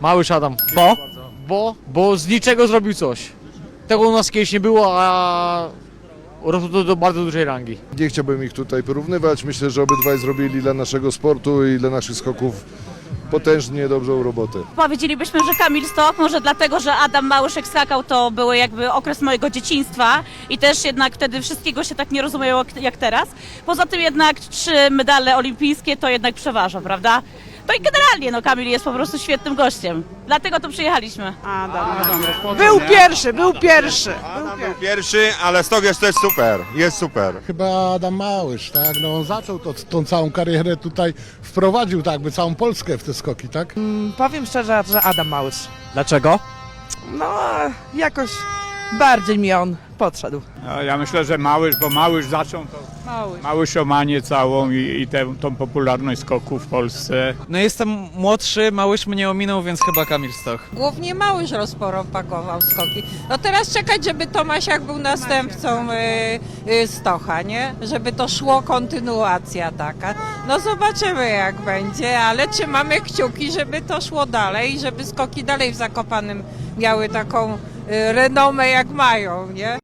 Małysz Adam. Bo? Bo? Bo z niczego zrobił coś. Tego u nas kiedyś nie było, a rosło to do bardzo dużej rangi. Nie chciałbym ich tutaj porównywać. Myślę, że obydwaj zrobili dla naszego sportu i dla naszych skoków potężnie dobrą robotę. Powiedzielibyśmy, że Kamil Stok, może dlatego, że Adam Małyszek skakał, to były jakby okres mojego dzieciństwa i też jednak wtedy wszystkiego się tak nie rozumiało jak- jak teraz. Poza tym jednak trzy medale olimpijskie to jednak przeważa, prawda? No i generalnie, no Kamil jest po prostu świetnym gościem. Dlatego tu przyjechaliśmy. Był pierwszy, był pierwszy. Adam był pierwszy, ale Stok jest też super, jest super. Chyba Adam Małysz, tak? No on zaczął to, tą całą karierę tutaj, wprowadził tak by całą Polskę w te skoki, tak? Powiem szczerze, że Adam Małysz. Dlaczego? No, jakoś bardziej mi on podszedł. No, ja myślę, że Małysz, bo Małysz zaczął to Małysz. Małyszomanię całą i, i tę, tą popularność skoku w Polsce. No jestem młodszy, małyż mnie ominął, więc chyba Kamil Stoch. Głównie Małysz rozpropagował skoki. No teraz czekać, żeby Tomasiak był następcą y, y, Stocha, nie? Żeby to szło kontynuacja taka. No zobaczymy jak będzie, ale trzymamy kciuki, żeby to szło dalej i żeby skoki dalej w Zakopanym miały taką y, renomę jak mają, nie?